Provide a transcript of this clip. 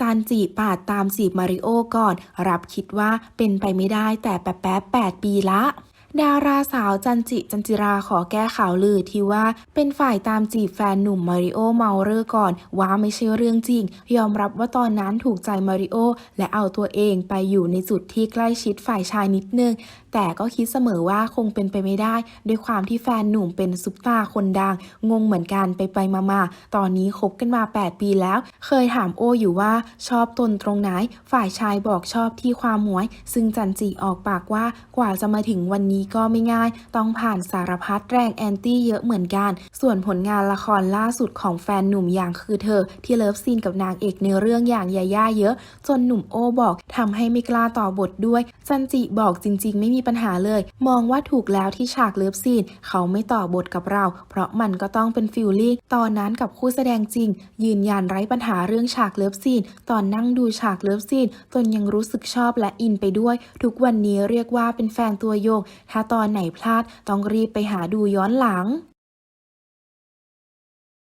จันจีปาดตามจีบมาริโอก่อน รับคิดว่าเป็นไปไม่ได้แต่แป๊บแป๊บแปดปีละ ดาราสาวจันจิจันจิราขอแก้ข่าวลือที่ว่าเป็นฝ่ายตามจีบแฟนหนุ่มมาริโอเมาเรอร์ก่อน ว่าไม่ใช่เรื่องจริง ยอมรับว่าตอนนั้นถูกใจมาริโอ และเอาตัวเองไปอยู่ในจุดที่ใกล้ชิดฝ่ายชายนิดนึง แต่ก็คิดเสมอว่าคงเป็นไปไม่ได้ ด้วยความที่แฟนหนุ่มเป็นซุปตาร์คนดัง งงเหมือนกันไปไปมามาตอนนี้คบกันมา 8 ปีแล้ว เคยถามโออยู่ว่าชอบตนตรงไหน ฝ่ายชายบอกชอบที่ความหมวย ซึ่งจันจีออกปากว่ากว่าจะมาถึงวันนี้ก็ไม่ง่าย ต้องผ่านสารพัดแรงแอนตี้เยอะเหมือนกัน ส่วนผลงานละครล่าสุดของแฟนหนุ่มอย่างคือเธอ ที่เลิฟซีนกับนางเอกในเรื่องอย่างยาย่าเยอะ จนหนุ่มโอบอกทำให้ไม่กล้าต่อบทด้วย จันจิบอกจริง ๆ ไม่มีปัญหาเลย มองว่าถูกแล้วที่ฉากเลิฟซีน เขาไม่ต่อบทกับเรา เพราะมันก็ต้องเป็นฟิลลิ่งตอนนั้นกับคู่แสดงจริง ยืนยันไร้ปัญหาเรื่องฉากเลิฟซีน ตอนนั่งดูฉากเลิฟซีนตนยังรู้สึกชอบและอินไปด้วย ทุกวันนี้เรียกว่าเป็นแฟนตัวยงถ้าตอนไหนพลาดต้องรีบไปหาดูย้อนหลัง